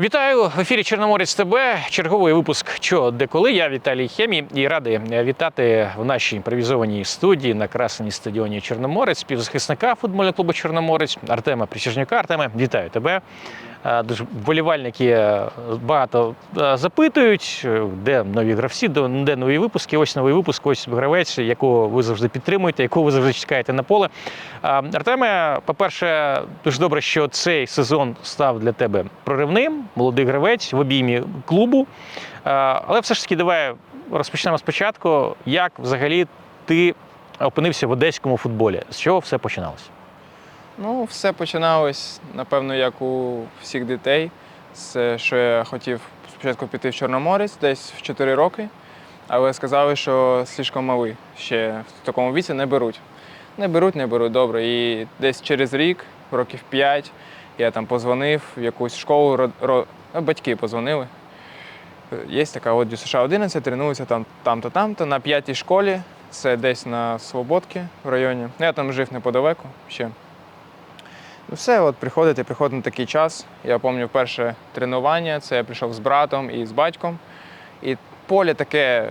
Вітаю в ефірі Чорноморець ТБ. Черговий випуск «Чо, де коли. Я Віталій Хемі і радий вітати в нашій імпровізованій студії на красній стадіоні Чорноморець співзахисника футбольного клубу Чорноморець Артема Присяжнюка. Артеме, вітаю тебе. Е, вболівальники е, багато е, запитують, де нові гравці, де нові випуски. Ось новий випуск, ось гравець, якого ви завжди підтримуєте, якого ви завжди чекаєте на поле. Артеме, по-перше, дуже добре, що цей сезон став для тебе проривним. Молодий гравець в обіймі клубу. Але все ж таки, давай розпочнемо спочатку. Як взагалі ти опинився в одеському футболі? З чого все починалося? Ну, все починалось, напевно, як у всіх дітей. Це що я хотів спочатку піти в Чорноморець десь в 4 роки, але сказали, що слишком малий. Ще в такому віці не беруть. Не беруть, не беруть добре. І десь через рік, років 5, я там позвонив в якусь школу, ро- ро- ну, батьки позвонили. Є така от ДЮСШ 11, тренуються там, там-то, там-то, на п'ятій школі. Це десь на Свободці в районі. Ну, Я там жив неподалеку ще. Ну все, от приходити, приходить на такий час. Я пам'ятаю перше тренування, це я прийшов з братом і з батьком. І поле таке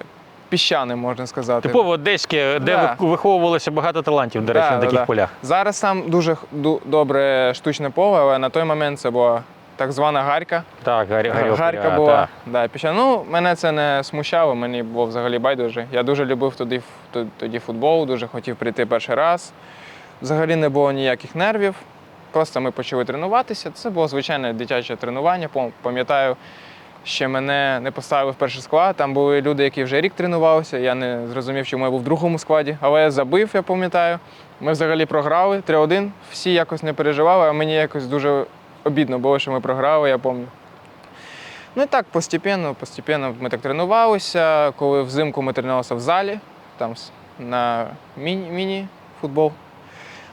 піщане, можна сказати. Типово одеське, де Да. ви- виховувалося багато талантів, до речі, Да, на да, таких да. полях. Зараз там дуже х- ду- добре штучне поле, але на той момент це була так звана гарька. Так, Гарі, Гаріополь, Гарька а, була. так. Да, піщана. Ну, мене це не смущало, мені було взагалі байдуже. Я дуже любив тоді, ф- тоді футбол, дуже хотів прийти перший раз. Взагалі не було ніяких нервів. Просто ми почали тренуватися. Це було звичайне дитяче тренування. Пам'ятаю, ще мене не поставили в перший склад. Там були люди, які вже рік тренувалися. Я не зрозумів, чому я був в другому складі, але я забив, я пам'ятаю. Ми взагалі програли 3-1. Всі якось не переживали, а мені якось дуже обідно було, що ми програли, я пам'ятаю. Ну і так, постепенно, постепенно ми так тренувалися. Коли взимку ми тренувалися в залі, там на міні- міні-футбол.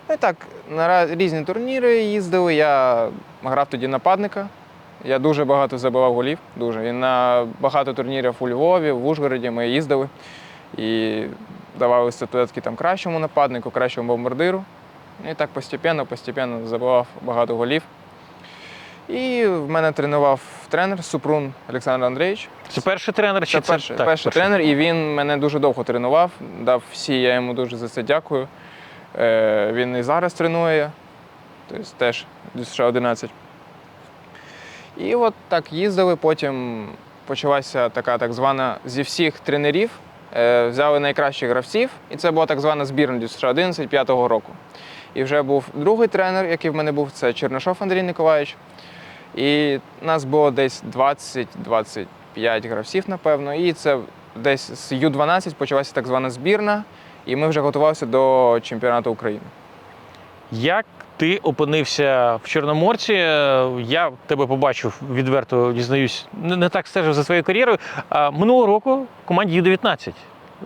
Ну і так, на різні турніри їздили. Я грав тоді нападника. Я дуже багато забивав голів. Дуже. І на багато турнірів у Львові, в Ужгороді ми їздили. І давали статуетки там кращому нападнику, кращому бомбардиру. І так постепенно, постепенно забивав багато голів. І в мене тренував тренер Супрун Олександр Андрійович. Це перший тренер чи Це перший, так, перший тренер, і він мене дуже довго тренував. Дав всі, я йому дуже за це дякую. Е, він і зараз тренує, тобто теж США 11. І от так їздили, потім почалася така так звана зі всіх тренерів. е, Взяли найкращих гравців, і це була так звана збірна США 11 п'ятого року. І вже був другий тренер, який в мене був, це Чернишов Андрій Николаївич. І нас було десь 20-25 гравців, напевно. І це десь з Ю-12 почалася так звана збірна, і ми вже готувалися до чемпіонату України. Як ти опинився в Чорноморці? Я тебе побачив, відверто дізнаюсь, не, не так стежив за твоєю кар'єрою. Минулого року в команді Ю-19.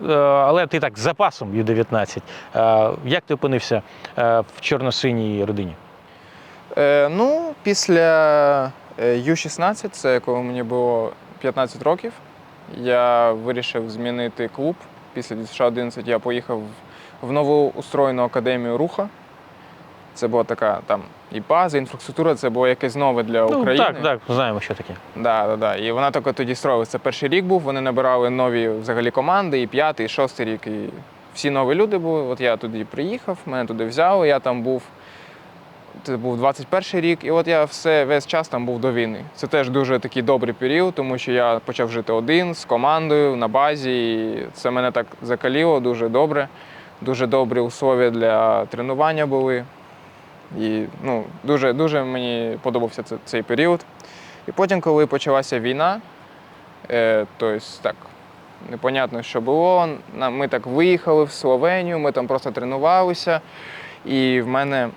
Е, Але ти так з запасом Ю-19. Е, Як ти опинився е, в чорно-синій родині? Е, ну, після е, Ю-16, це коли мені було 15 років, я вирішив змінити клуб. Після 11 я поїхав в нову устроєну академію руха. Це була така там і база, інфраструктура, це було якесь нове для України. Ну, так, так, знаємо, що таке. Да, да, да. І вона тільки тоді строїлася. Це перший рік був. Вони набирали нові взагалі команди, і п'ятий, і шостий рік. І всі нові люди були. От я туди приїхав, мене туди взяли. Я там був. Це був 21 рік, і от я все весь час там був до війни. Це теж дуже такий добрий період, тому що я почав жити один з командою на базі. І це мене так закаліло дуже добре. Дуже добрі условия для тренування були. І ну, дуже, дуже мені подобався це- цей період. І потім, коли почалася війна, е, тобто так, непонятно, що було. Ми так виїхали в Словенію, ми там просто тренувалися. І в мене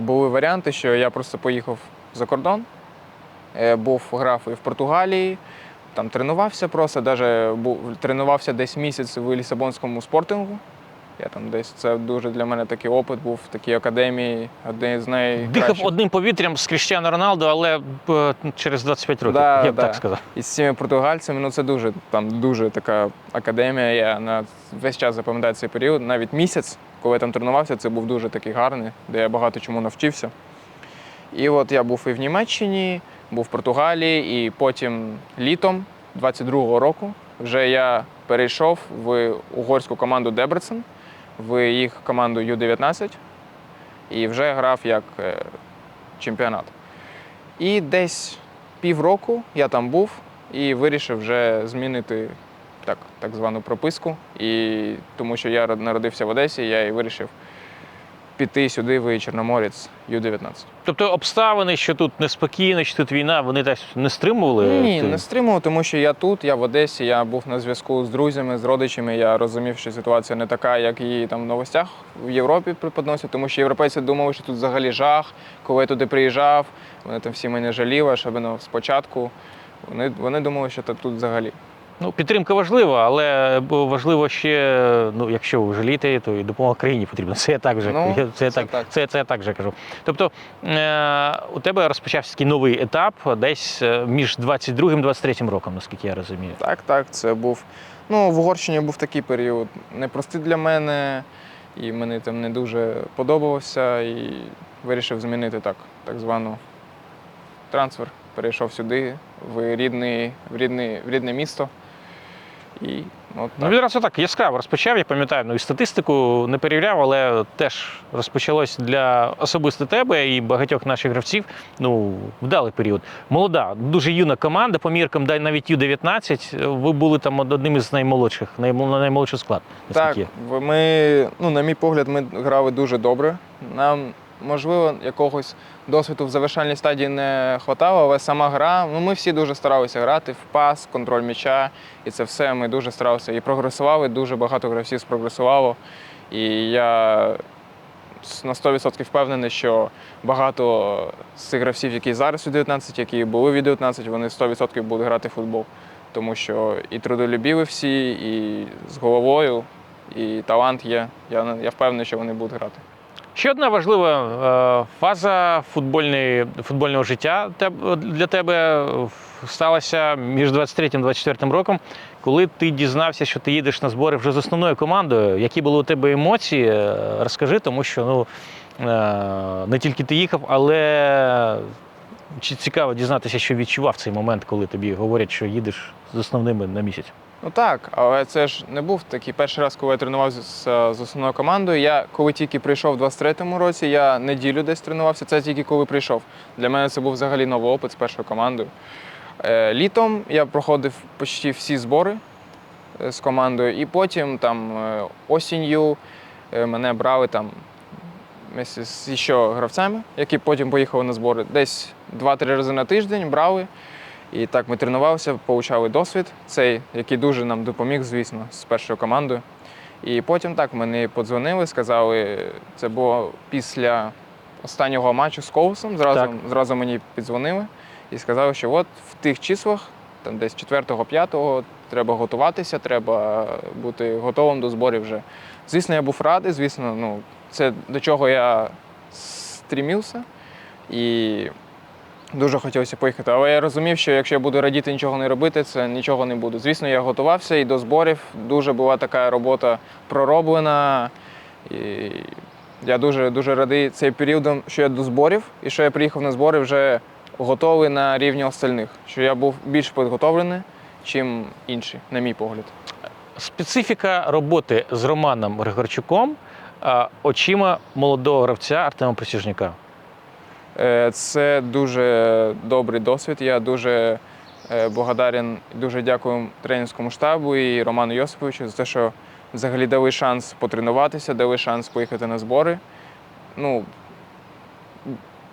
були варіанти, що я просто поїхав за кордон, е, був грав і в Португалії, там тренувався просто, навіть був, тренувався десь місяць в Лісабонському спортингу. Я там десь це дуже для мене такий опит був в такій академії, один з найкращих. Дихав одним повітрям з Кріштіано Роналдо, але е, через 25 років, Да, я б да. так сказав. І з цими португальцями, ну це дуже там дуже така академія. Я на весь час запам'ятаю цей період. Навіть місяць, коли я там тренувався, це був дуже такий гарний, де я багато чому навчився. І от я був і в Німеччині, був в Португалії, і потім літом 22-го року вже я перейшов в угорську команду Дебрецен, в їх команду Ю-19 і вже грав як е, чемпіонат. І десь півроку я там був і вирішив вже змінити так, так звану прописку. І тому що я народився в Одесі, я і вирішив піти сюди в Чорноморець Ю-19. Тобто обставини, що тут неспокійно, що тут війна, вони так не стримували? Ні, не стримував, тому що я тут, я в Одесі, я був на зв'язку з друзями, з родичами. Я розумів, що ситуація не така, як її там в новостях в Європі преподносять, тому що європейці думали, що тут взагалі жах. Коли я туди приїжджав, вони там всі мене жаліли, особливо спочатку. Вони, вони думали, що тут взагалі. Ну, підтримка важлива, але важливо ще, ну, якщо ви жалієте, то і допомога країні потрібна. Це я так вже, Ну, це, це так, так. Це, це я так вже кажу. Тобто е, у тебе розпочався такий новий етап десь е, між 22-23 роком, наскільки я розумію. Так, так, це був. Ну, в Угорщині був такий період непростий для мене, і мені там не дуже подобався, і вирішив змінити так, так звану трансфер. Перейшов сюди, в, рідний, в, рідний, в рідне місто. І от Ну, відразу так яскраво розпочав, я пам'ятаю, ну і статистику не перевіряв, але теж розпочалось для особисто тебе і багатьох наших гравців. Ну, вдалий період. Молода, дуже юна команда, по міркам дай навіть Ю-19. Ви були там одним із наймолодших, наймол- наймолодший склад. Так, наскільки ми, ну, на мій погляд, ми грали дуже добре. Нам, можливо, якогось досвіду в завершальній стадії не вистачало, але сама гра, ну, ми всі дуже старалися грати в пас, контроль м'яча, і це все ми дуже старалися і прогресували. Дуже багато гравців спрогресувало. І я на 100% впевнений, що багато з цих гравців, які зараз у 19, які були від 19, вони 100% будуть грати в футбол. Тому що і трудолюбіві всі, і з головою, і талант є. Я, я впевнений, що вони будуть грати. Ще одна важлива е, фаза футбольного життя для тебе сталася між 23-24 роком, коли ти дізнався, що ти їдеш на збори вже з основною командою. Які були у тебе емоції? Е, Розкажи, тому що ну, е, не тільки ти їхав, але цікаво дізнатися, що відчував цей момент, коли тобі говорять, що їдеш з основними на місяць. Ну так, але це ж не був такий перший раз, коли я тренувався з, з основною командою. Я коли тільки прийшов у 23-му році, я неділю десь тренувався. Це тільки коли прийшов. Для мене це був взагалі новий опит з першою командою. Е, літом я проходив почти всі збори е, з командою, і потім там е, осінню е, мене брали там з ще гравцями, які потім поїхали на збори. Десь 2-3 рази на тиждень брали. І так ми тренувалися, получали досвід, цей, який дуже нам допоміг, звісно, з першою командою. І потім так мені подзвонили, сказали, це було після останнього матчу з Коусом. Зразу, Так. зразу мені піддзвонили і сказали, що от в тих числах, там десь 4-5, треба готуватися, треба бути готовим до зборів вже. Звісно, я був радий, звісно, ну, це до чого я стрімився. І Дуже хотілося поїхати, але я розумів, що якщо я буду радіти нічого не робити, це нічого не буде. Звісно, я готувався і до зборів. Дуже була така робота пророблена. І я дуже дуже радий цей періодом, що я до зборів, і що я приїхав на збори вже готовий на рівні остальних. Що я був більш підготовлений, чим інші, на мій погляд. Специфіка роботи з Романом Григорчуком очима молодого гравця Артема Присяжняка. Е, Це дуже добрий досвід. Я дуже е, благодарен, дуже дякую тренерському штабу і Роману Йосиповичу за те, що взагалі дали шанс потренуватися, дали шанс поїхати на збори. Ну,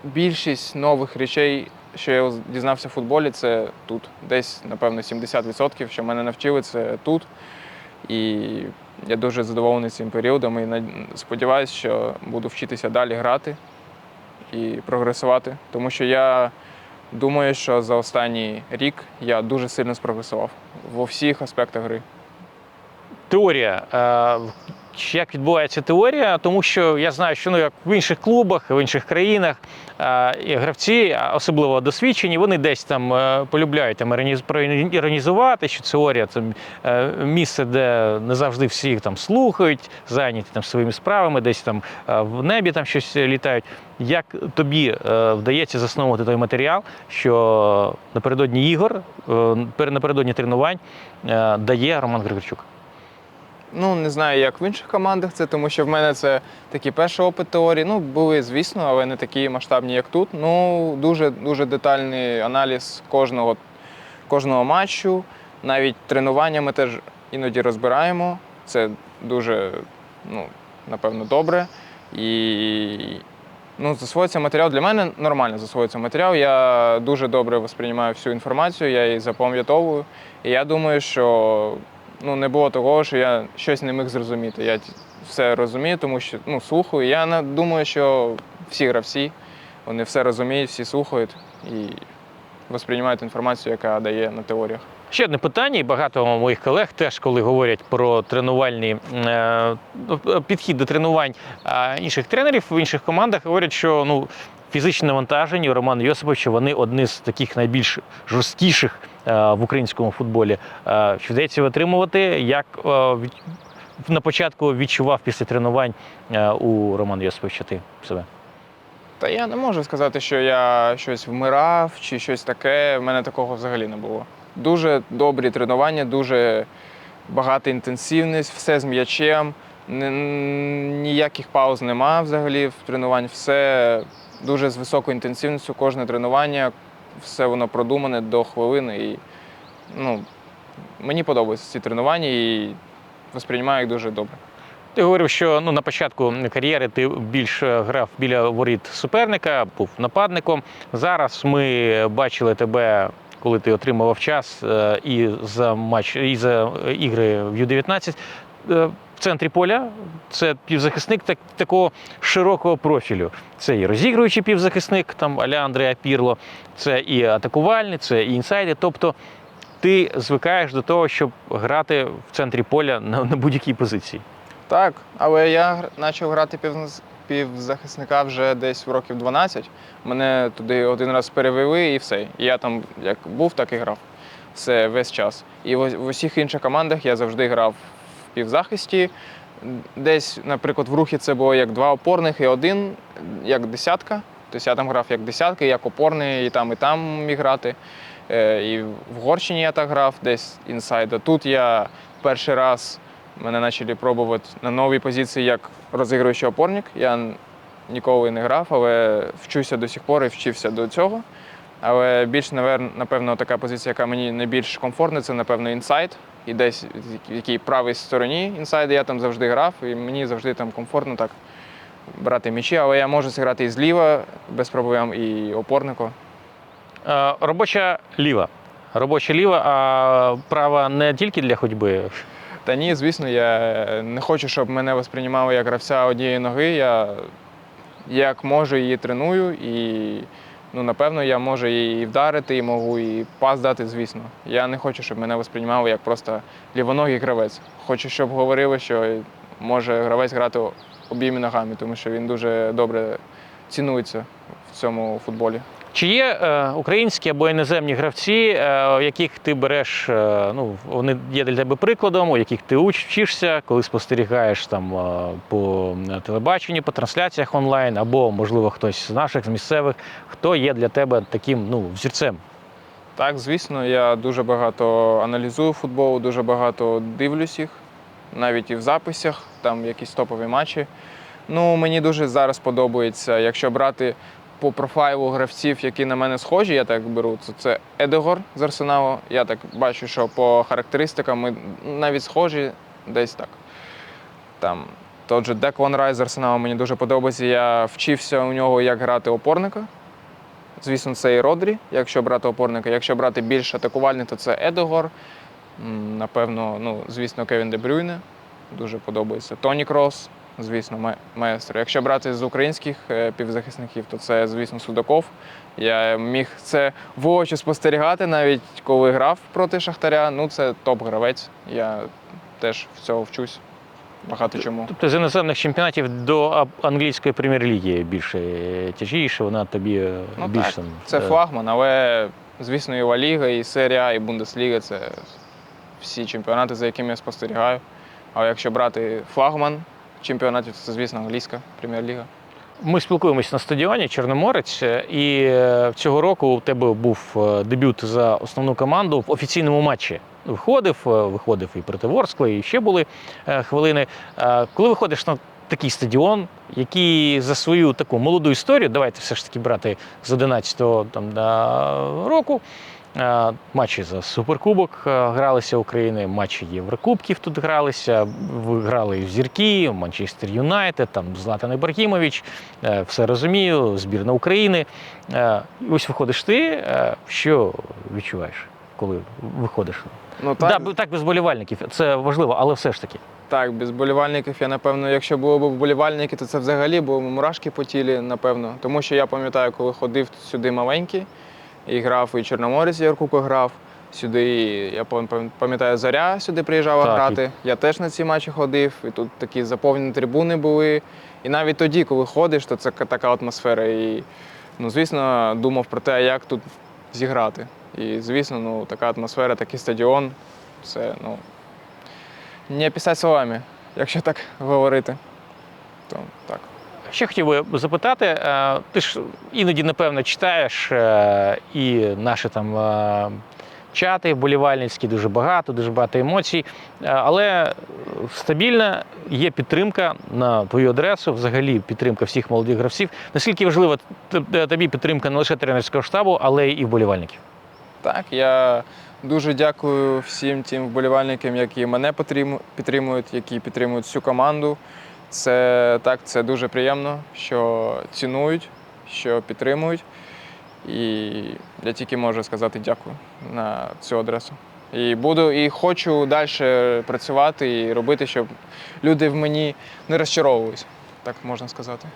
більшість нових речей, що я дізнався в футболі, це тут. Десь, напевно, 70%, що мене навчили, це тут. І я дуже задоволений цим періодом і сподіваюся, що буду вчитися далі грати і прогресувати. Тому що я думаю, що за останній рік я дуже сильно спрогресував во всіх аспектах гри. Теорія. Е, як відбувається теорія, тому що я знаю, що ну як в інших клубах, в інших країнах і гравці, особливо досвідчені, вони десь там е, полюбляють там іроні- проіронізувати, що теорія це е, місце, де не завжди всі там слухають, зайняті там своїми справами, десь там е, в небі там щось літають. Як тобі вдається засновувати той матеріал, що напередодні ігор, пер- напередодні тренувань дає Роман Григорчук? Ну, не знаю, як в інших командах це, тому що в мене це такий перший опит теорії. Ну, були, звісно, але не такі масштабні, як тут. Ну, дуже дуже детальний аналіз кожного, кожного матчу. Навіть тренування ми теж іноді розбираємо. Це дуже, ну, напевно, добре. І ну, засвоїться матеріал для мене нормально засвоїться матеріал. Я дуже добре восприймаю всю інформацію, я її запам'ятовую. І я думаю, що ну, не було такого, що я щось не міг зрозуміти. Я все розумію, тому що ну, слухаю. Я думаю, що всі гравці, вони все розуміють, всі слухають і восприймають інформацію, яка дає на теоріях. Ще одне питання, і багато моїх колег теж, коли говорять про тренувальні е, ну, підхід до тренувань інших тренерів в інших командах, говорять, що ну. Фізичне навантаження у Романа Йосиповича вони одні з таких найбільш жорсткіших в українському футболі. Е, що вдається витримувати, як е, на початку відчував після тренувань е, у Романа Йосиповича ти себе? Та я не можу сказати, що я щось вмирав чи щось таке. В мене такого взагалі не було. Дуже добрі тренування, дуже багата інтенсивність, все з м'ячем. Ніяких пауз нема взагалі в тренуванні. Все дуже з високою інтенсивністю, кожне тренування, все воно продумане до хвилини. І, ну, мені подобаються ці тренування і восприймаю їх дуже добре. Ти говорив, що ну на початку кар'єри ти більш е, грав біля воріт суперника, був нападником. Зараз ми бачили тебе, коли ти отримував час е, і за матч, і за е, ігри в Ю-19. В центрі поля це півзахисник так, такого широкого профілю. Це і розігруючий півзахисник, там Аля Андреа Пірло, це і атакувальний, це і інсайди. Тобто ти звикаєш до того, щоб грати в центрі поля на, на будь-якій позиції. Так, але я почав грати півз- півзахисника вже десь в років 12. Мене туди один раз перевели і все. Я там як був, так і грав. Все весь час. І в, усіх інших командах я завжди грав півзахисті. Десь, наприклад, в рухі це було як два опорних і один як десятка. Тобто я там грав як десятка, як опорний, і там, і там міг грати. Е, І в Горщині я так грав, десь інсайда. Тут я перший раз мене почали пробувати на новій позиції як розігруючий опорник. Я ніколи не грав, але вчуся до сих пор і вчився до цього. Але більш, напевно, така позиція, яка мені найбільш комфортна, це, напевно, інсайд. І десь в якій правій стороні інсайду я там завжди грав, і мені завжди там комфортно так брати м'ячі, але я можу зіграти і зліва без проблем, і опорнику. Е, Робоча ліва. Робоча ліва, а права не тільки для ходьби. Та ні, звісно, я не хочу, щоб мене восприймали як гравця однієї ноги. Я як можу її треную, і ну, напевно я можу її вдарити, і можу і пас дати, звісно. Я не хочу, щоб мене восприймали як просто лівоногий гравець. Хочу, щоб говорили, що може гравець грати обійми ногами, тому що він дуже добре цінується в цьому футболі. Чи є е, українські або іноземні гравці, е, яких ти береш, е, ну, вони є для тебе прикладом, у яких ти вчишся, коли спостерігаєш там по телебаченню, по трансляціях онлайн, або, можливо, хтось з наших, з місцевих, хто є для тебе таким ну, взірцем? Так, звісно, я дуже багато аналізую футбол, дуже багато дивлюсь їх, навіть і в записях, там якісь топові матчі. Ну, мені дуже зараз подобається, якщо брати по профайлу гравців, які на мене схожі, я так беру, то це Едегор з Арсеналу. Я так бачу, що по характеристикам ми навіть схожі десь так. Там тот же Деклан Райс з Арсеналу мені дуже подобається. Я вчився у нього, як грати опорника. Звісно, це і Родрі, якщо брати опорника. Якщо брати більш атакувальний, то це Едегор. Напевно, ну, звісно, Кевін Де Брюйне. Дуже подобається. Тоні Крос, звісно, ма- маестро. Якщо брати з українських е, півзахисників, то це, звісно, Судаков. Я міг це в очі спостерігати, навіть коли грав проти Шахтаря. Ну, це топ-гравець. Я теж в цього вчусь. багато чому. Тобто з іноземних чемпіонатів до англійської прем'єр-ліги більше е, тяжіше, вона тобі е, Ну, більш так, Це флагман, але звісно, і Ліга, і Серія, і Бундесліга це всі чемпіонати, за якими я спостерігаю. А якщо брати флагман чемпіонатів, це, звісно, англійська прем'єр-ліга. Ми спілкуємось на стадіоні Чорноморець, е, і е, цього року у тебе був е, дебют за основну команду в офіційному матчі. Виходив, виходив і проти Ворскли, і ще були хвилини. Коли виходиш на такий стадіон, який за свою таку молоду історію, давайте все ж таки брати з 11-го там, да, року. Е, Матчі за Суперкубок е, гралися України, матчі Єврокубків тут гралися. Грали в Зірки, Манчестер Юнайтед, там Златан Ібрагімович, е, все розумію, збірна України. Ось виходиш ти. Що відчуваєш, коли виходиш? Ну, Так, да, так без болівальників, це важливо, але все ж таки. так, без болівальників, я напевно, якщо було б вболівальники, то це взагалі були мурашки по тілі, напевно. Тому що я пам'ятаю, коли ходив сюди маленький і грав, і Чорноморець Яркуко грав. Сюди, я пам'ятаю, Заря сюди приїжджала Так, грати. Я теж на ці матчі ходив, і тут такі заповнені трибуни були. І навіть тоді, коли ходиш, то це така атмосфера. І, ну, звісно, думав про те, як тут зіграти. І, звісно, ну, така атмосфера, такий стадіон. Це, ну, не описати словами, якщо так говорити. То так. Ще хотів би запитати, е, ти ж іноді, напевно, читаєш е, і наші там е, чати вболівальницькі, дуже багато, дуже багато емоцій. Але стабільна є підтримка на твою адресу, взагалі підтримка всіх молодих гравців. Наскільки важлива тобі підтримка не лише тренерського штабу, але і вболівальників? Так, я дуже дякую всім тим вболівальникам, які мене підтримують, які підтримують всю команду. Це так, це дуже приємно, що цінують, що підтримують. І я тільки можу сказати дякую на цю адресу. І буду і хочу далі працювати і робити, щоб люди в мені не розчаровувалися, так можна сказати.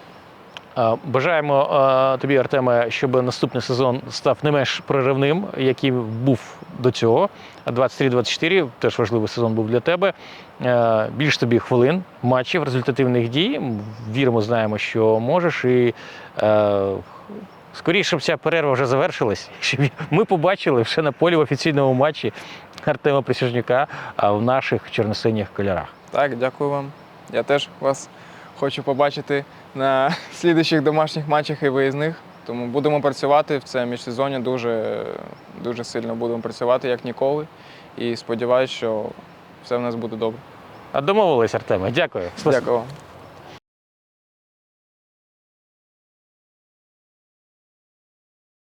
Е, Бажаємо е, тобі, Артеме, щоб наступний сезон став не менш проривним, який був до цього. 23-24 теж важливий сезон був для тебе. Е, Більш тобі хвилин, матчів, результативних дій. Віримо, знаємо, що можеш. І скоріше щоб ця перерва вже завершилась, щоб ми побачили вже на полі в офіційному матчі Артема Присяжнюка в наших чорносиніх кольорах. Так, дякую вам. Я теж вас хочу побачити на слідуючих домашніх матчах і виїзних. Тому будемо працювати в це міжсезоння дуже, дуже сильно будемо працювати, як ніколи. І сподіваюся, що все в нас буде добре. А домовились, Артеме. Дякую. Дякую.